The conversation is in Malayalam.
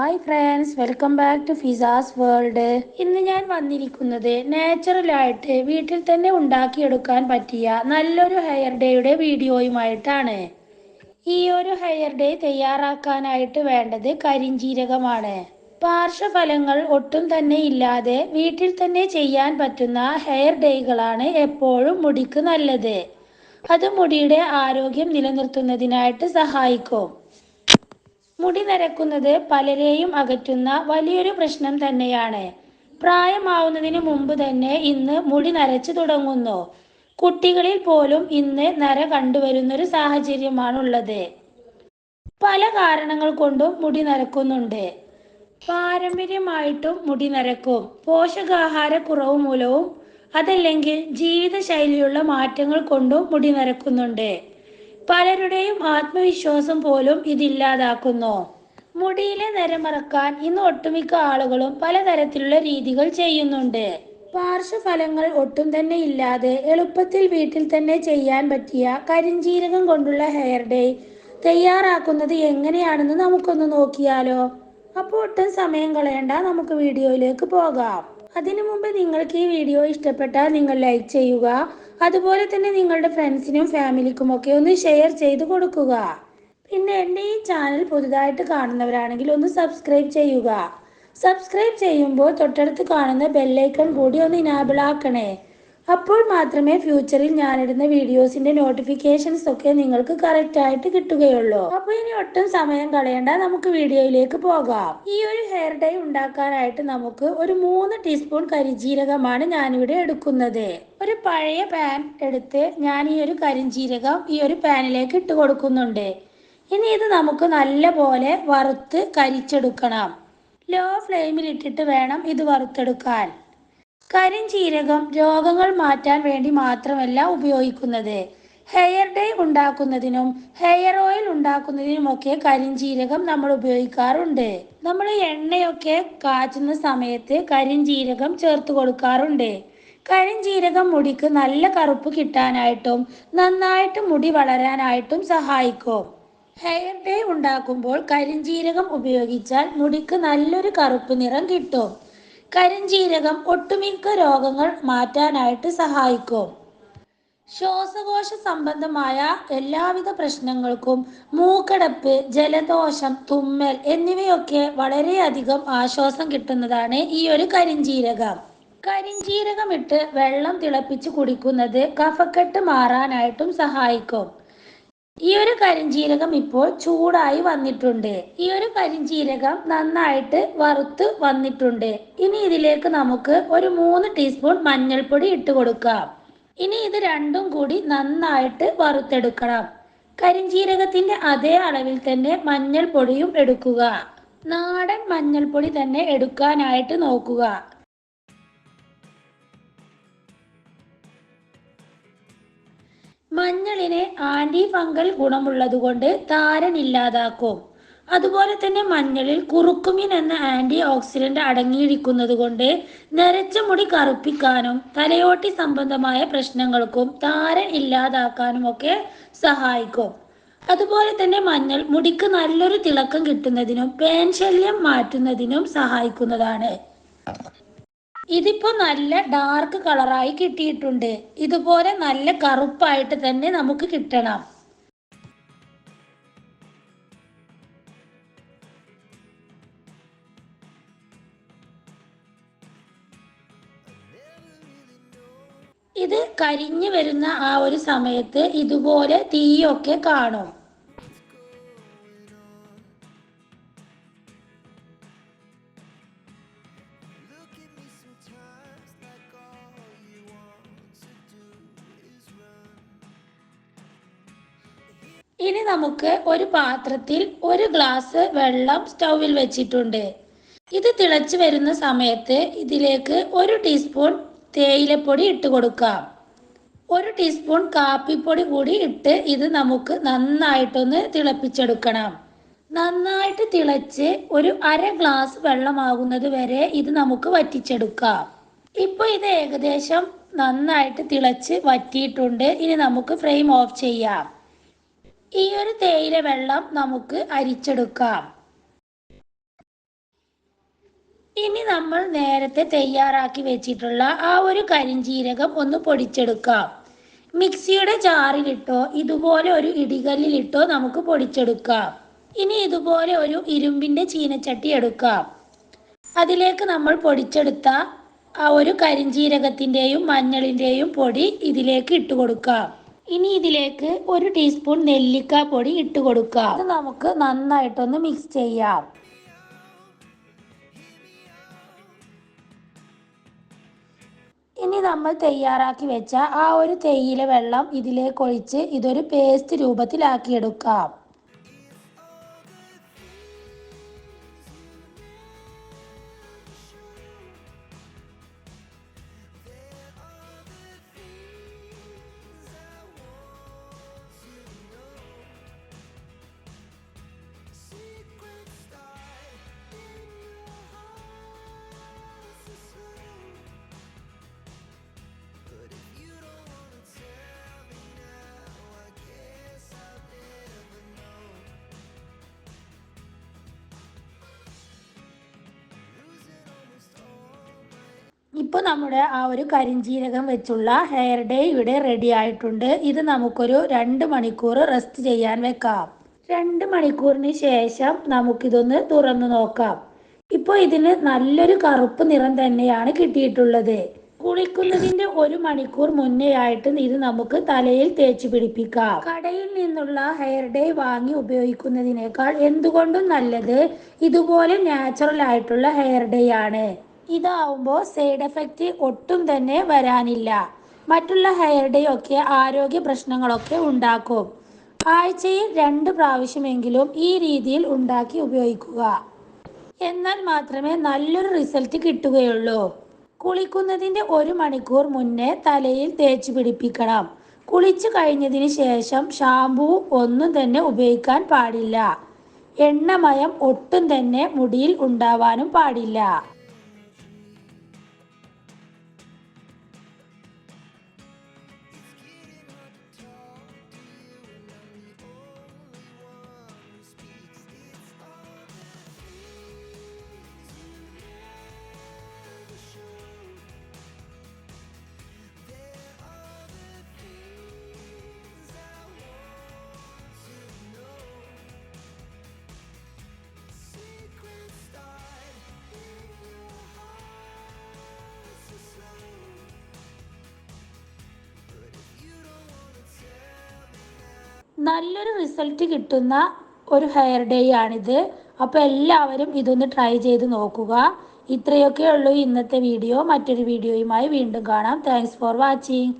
Hi friends welcome back to Fiza's world ഇന്ന് ഞാൻ വന്നിരിക്കുന്നത് നാച്ചുറലായിട്ട് വീട്ടിൽ തന്നെ ഉണ്ടാക്കിയെടുക്കാൻ പറ്റിയ നല്ലൊരു ഹെയർ ഡേയുടെ വീഡിയോയുമായിട്ടാണ്. ഈ ഒരു ഹെയർ ഡേ തയ്യാറാക്കാനായിട്ട് വേണ്ടത് കരിഞ്ജീരകമാണ് പാർശ്വഫലങ്ങൾ ഒട്ടും തന്നെ ഇല്ലാതെ വീട്ടിൽ തന്നെ ചെയ്യാൻ പറ്റുന്ന ഹെയർ ഡേകളാണ് എപ്പോഴും മുടിക്ക് നല്ലത്. അത് മുടിയുടെ ആരോഗ്യം നിലനിർത്തുന്നതിനായിട്ട് സഹായിക്കും. മുടി നരക്കുന്നത് പലരെയും അകറ്റുന്ന വലിയൊരു പ്രശ്നം തന്നെയാണ്. പ്രായമാവുന്നതിന് മുമ്പ് തന്നെ ഇന്ന് മുടി നരച്ചു തുടങ്ങുന്നു. കുട്ടികളിൽ പോലും ഇന്ന് നര കണ്ടുവരുന്നൊരു സാഹചര്യമാണുള്ളത്. പല കാരണങ്ങൾ കൊണ്ടും മുടി നരക്കുന്നുണ്ട്. പാരമ്പര്യമായിട്ടും മുടി നരക്കും. പോഷകാഹാരക്കുറവ് മൂലവും അതല്ലെങ്കിൽ ജീവിതശൈലിയുള്ള മാറ്റങ്ങൾ കൊണ്ടും മുടി നരക്കുന്നുണ്ട്. പലരുടെയും ആത്മവിശ്വാസം പോലും ഇതില്ലാതാക്കുന്നു. മുടിയിലെ നിരമറക്കാൻ ഇന്ന് ഒട്ടുമിക്ക ആളുകളും പലതരത്തിലുള്ള രീതികൾ ചെയ്യുന്നുണ്ട്. പാർശ്വഫലങ്ങൾ ഒട്ടും തന്നെ ഇല്ലാതെ എളുപ്പത്തിൽ വീട്ടിൽ തന്നെ ചെയ്യാൻ പറ്റിയ കരിഞ്ജീരകം കൊണ്ടുള്ള ഹെയർ ഡേ തയ്യാറാക്കുന്നത് എങ്ങനെയാണെന്ന് നമുക്കൊന്ന് നോക്കിയാലോ? അപ്പോൾ ഒട്ടും സമയം കളയണ്ട നമുക്ക് വീഡിയോയിലേക്ക് പോകാം. അതിനു മുമ്പ് നിങ്ങൾക്ക് ഈ വീഡിയോ ഇഷ്ടപ്പെട്ടാൽ നിങ്ങൾ ലൈക്ക് ചെയ്യുക അതുപോലെ തന്നെ നിങ്ങളുടെ ഫ്രണ്ട്സിനും ഫാമിലിക്കും ഒക്കെ ഒന്ന് ഷെയർ ചെയ്ത് കൊടുക്കുക. പിന്നെ എന്റെ ഈ ചാനൽ പുതുതായിട്ട് കാണുന്നവരാണെങ്കിൽ ഒന്ന് സബ്സ്ക്രൈബ് ചെയ്യുക. സബ്സ്ക്രൈബ് ചെയ്യുമ്പോൾ തൊട്ടടുത്ത് കാണുന്ന ബെല്ലൈക്കൺ കൂടി ഒന്ന് ഇനാബിൾ ആക്കണേ. അപ്പോൾ മാത്രമേ ഫ്യൂച്ചറിൽ ഞാനിടുന്ന വീഡിയോസിന്റെ നോട്ടിഫിക്കേഷൻസ് ഒക്കെ നിങ്ങൾക്ക് കറക്റ്റ് ആയിട്ട് കിട്ടുകയുള്ളൂ. അപ്പൊ ഇനി ഒട്ടും സമയം കളയണ്ട നമുക്ക് വീഡിയോയിലേക്ക് പോകാം. ഈ ഒരു ഹെയർ ഡൈ ഉണ്ടാക്കാനായിട്ട് നമുക്ക് ഒരു മൂന്ന് ടീസ്പൂൺ കരിജീരകമാണ് ഞാനിവിടെ എടുക്കുന്നത്. ഒരു പഴയ പാൻ എടുത്ത് ഞാൻ ഈ ഒരു കരിഞ്ചീരകം ഈ ഒരു പാനിലേക്ക് ഇട്ട് കൊടുക്കുന്നുണ്ട്. ഇനി ഇത് നമുക്ക് നല്ല പോലെ വറുത്ത് കരിച്ചെടുക്കണം. ലോ ഫ്ലെയിമിൽ ഇട്ടിട്ട് വേണം ഇത് വറുത്തെടുക്കാൻ. കരിഞ്ചീരകം രോഗങ്ങൾ മാറ്റാൻ വേണ്ടി മാത്രമല്ല ഉപയോഗിക്കുന്നത്. ഹെയർ ഡേ ഉണ്ടാക്കുന്നതിനും ഹെയർ ഓയിൽ ഉണ്ടാക്കുന്നതിനുമൊക്കെ കരിഞ്ചീരകം നമ്മൾ ഉപയോഗിക്കാറുണ്ട്. നമ്മൾ എണ്ണയൊക്കെ കാച്ചുന്ന സമയത്ത് കരിഞ്ചീരകം ചേർത്ത് കൊടുക്കാറുണ്ട്. കരിഞ്ചീരകം മുടിക്ക് നല്ല കറുപ്പ് കിട്ടാനായിട്ടും നന്നായിട്ട് മുടി വളരാനായിട്ടും സഹായിക്കും. ഹെയർ ഡേ ഉണ്ടാക്കുമ്പോൾ കരിഞ്ചീരകം ഉപയോഗിച്ചാൽ മുടിക്ക് നല്ലൊരു കറുപ്പ് നിറം കിട്ടും. കരിഞ്ജീരകം ഒട്ടുമിക്ക രോഗങ്ങൾ മാറ്റാനായിട്ട് സഹായിക്കും. ശ്വാസകോശ സംബന്ധമായ എല്ലാവിധ പ്രശ്നങ്ങൾക്കും മൂക്കടപ്പ് ജലദോഷം തുമ്മൽ എന്നിവയൊക്കെ വളരെയധികം ആശ്വാസം കിട്ടുന്നതാണ് ഈ ഒരു കരിഞ്ജീരകം ഇട്ട് വെള്ളം തിളപ്പിച്ച് കുടിക്കുന്നത് കഫക്കെട്ട് മാറാനായിട്ടും സഹായിക്കും. ഈ ഒരു കരിഞ്ജീരകം ഇപ്പോൾ ചൂടായി വന്നിട്ടുണ്ട്. ഈ ഒരു കരിഞ്ജീരകം നന്നായിട്ട് വറുത്ത് വന്നിട്ടുണ്ട്. ഇനി ഇതിലേക്ക് നമുക്ക് ഒരു മൂന്ന് ടീസ്പൂൺ മഞ്ഞൾപ്പൊടി ഇട്ട് കൊടുക്കാം. ഇനി ഇത് രണ്ടും കൂടി നന്നായിട്ട് വറുത്തെടുക്കണം. കരിഞ്ജീരകത്തിന്റെ അതേ അളവിൽ തന്നെ മഞ്ഞൾപ്പൊടിയും എടുക്കുക. നാടൻ മഞ്ഞൾപ്പൊടി തന്നെ എടുക്കാനായിട്ട് നോക്കുക. മഞ്ഞളിന് ആന്റി ഫംഗൽ ഗുണമുള്ളതുകൊണ്ട് താരൻ ഇല്ലാതാക്കും. അതുപോലെ തന്നെ മഞ്ഞളിൽ കുറുക്കുമിൻ എന്ന ആന്റി ഓക്സിഡന്റ് അടങ്ങിയിരിക്കുന്നത് കൊണ്ട് നരച്ച മുടി കറുപ്പിക്കാനും തലയോട്ടി സംബന്ധമായ പ്രശ്നങ്ങൾക്കും താരൻ ഇല്ലാതാക്കാനും ഒക്കെ സഹായിക്കും. അതുപോലെ തന്നെ മഞ്ഞൾ മുടിക്ക് നല്ലൊരു തിളക്കം കിട്ടുന്നതിനും പേൻ ശല്യം മാറ്റുന്നതിനും സഹായിക്കുന്നതാണ്. ഇതിപ്പോ നല്ല ഡാർക്ക് കളറായി കിട്ടിയിട്ടുണ്ട്. ഇതുപോലെ നല്ല കറുപ്പായിട്ട് തന്നെ നമുക്ക് കിട്ടണം. ഇത് കരിഞ്ഞു വരുന്ന ആ ഒരു സമയത്ത് ഇതുപോലെ തീയൊക്കെ കാണും. ഇനി നമുക്ക് ഒരു പാത്രത്തിൽ ഒരു ഗ്ലാസ് വെള്ളം സ്റ്റൗവിൽ വെച്ചിട്ടുണ്ട്. ഇത് തിളച്ചു വരുന്ന സമയത്ത് ഇതിലേക്ക് ഒരു ടീസ്പൂൺ തേയിലപ്പൊടി ഇട്ട് കൊടുക്കാം. ഒരു ടീസ്പൂൺ കാപ്പിപ്പൊടി കൂടി ഇട്ട് ഇത് നമുക്ക് നന്നായിട്ടൊന്ന് തിളപ്പിച്ചെടുക്കണം. നന്നായിട്ട് തിളച്ച് ഒരു അര ഗ്ലാസ് വെള്ളമാകുന്നത് വരെ ഇത് നമുക്ക് വറ്റിച്ചെടുക്കാം. ഇപ്പോൾ ഇത് ഏകദേശം നന്നായിട്ട് തിളച്ച് വറ്റിയിട്ടുണ്ട്. ഇനി നമുക്ക് ഫ്ലെയിം ഓഫ് ചെയ്യാം. ഈ ഒരു തേയില വെള്ളം നമുക്ക് അരിച്ചെടുക്കാം. ഇനി നമ്മൾ നേരത്തെ തയ്യാറാക്കി വെച്ചിട്ടുള്ള ആ ഒരു കരിഞ്ചീരകം ഒന്ന് പൊടിച്ചെടുക്കാം. മിക്സിയുടെ ജാറിലിട്ടോ ഇതുപോലെ ഒരു ഇടികല്ലിലിട്ടോ നമുക്ക് പൊടിച്ചെടുക്കാം. ഇനി ഇതുപോലെ ഒരു ഇരുമ്പിന്റെ ചീനച്ചട്ടി എടുക്കാം. അതിലേക്ക് നമ്മൾ പൊടിച്ചെടുത്ത ആ ഒരു കരിഞ്ചീരകത്തിന്റെയും മഞ്ഞളിന്റെയും പൊടി ഇതിലേക്ക് ഇട്ട് കൊടുക്കാം ഇനി ഇതിലേക്ക് ഒരു ടീസ്പൂൺ നെല്ലിക്ക പൊടി ഇട്ട് കൊടുക്കാം ഇത് നമുക്ക് നന്നായിട്ടൊന്ന് മിക്സ് ചെയ്യാം. ഇനി നമ്മൾ തയ്യാറാക്കി വെച്ച ആ ഒരു തേയില വെള്ളം ഇതിലേക്ക് ഒഴിച്ച് ഇതൊരു പേസ്റ്റ് രൂപത്തിലാക്കിയെടുക്കാം. ഇപ്പോൾ നമ്മുടെ ആ ഒരു കരിഞ്ജീരകം വെച്ചുള്ള ഹെയർ ഡേ ഇവിടെ റെഡി ആയിട്ടുണ്ട്. ഇത് നമുക്കൊരു രണ്ട് മണിക്കൂർ റെസ്റ്റ് ചെയ്യാൻ വെക്കാം. രണ്ട് മണിക്കൂറിന് ശേഷം നമുക്കിതൊന്ന് തുറന്നു നോക്കാം. ഇപ്പോൾ ഇതിന് നല്ലൊരു കറുപ്പ് നിറം തന്നെയാണ് കിട്ടിയിട്ടുള്ളത്. കുളിക്കുന്നതിന്റെ ഒരു മണിക്കൂർ മുന്നേ ആയിട്ട് ഇത് നമുക്ക് തലയിൽ തേച്ച് പിടിപ്പിക്കാം. കടയിൽ നിന്നുള്ള ഹെയർ ഡേ വാങ്ങി ഉപയോഗിക്കുന്നതിനേക്കാൾ എന്തുകൊണ്ടും നല്ലത് ഇതുപോലെ നാച്ചുറൽ ആയിട്ടുള്ള ഹെയർ ഡേ ആണ്. ഇതാവുമ്പോൾ സൈഡ് എഫക്റ്റ് ഒട്ടും തന്നെ വരാനില്ല. മറ്റുള്ള ഹെയർ ഡേ ഒക്കെ ആരോഗ്യ പ്രശ്നങ്ങളൊക്കെ ഉണ്ടാക്കും. ആഴ്ചയിൽ രണ്ട് പ്രാവശ്യമെങ്കിലും ഈ രീതിയിൽ ഉണ്ടാക്കി ഉപയോഗിക്കുക. എന്നാൽ മാത്രമേ നല്ലൊരു റിസൾട്ട് കിട്ടുകയുള്ളൂ. കുളിക്കുന്നതിന്റെ ഒരു മണിക്കൂർ മുന്നേ തലയിൽ തേച്ച് പിടിപ്പിക്കണം. കുളിച്ചു കഴിഞ്ഞതിന് ശേഷം ഷാമ്പൂ ഒന്നും തന്നെ ഉപയോഗിക്കാൻ പാടില്ല. എണ്ണമയം ഒട്ടും തന്നെ മുടിയിൽ ഉണ്ടാവാനും പാടില്ല. നല്ലൊരു റിസൾട്ട് കിട്ടുന്ന ഒരു ഹെയർ ഡേ ആണിത്. അപ്പോൾ എല്ലാവരും ഇതൊന്ന് ട്രൈ ചെയ്ത് നോക്കുക. ഇത്രയൊക്കെ ഉള്ളൂ ഇന്നത്തെ വീഡിയോ. മറ്റൊരു വീഡിയോയുമായി വീണ്ടും കാണാം. Thanks for watching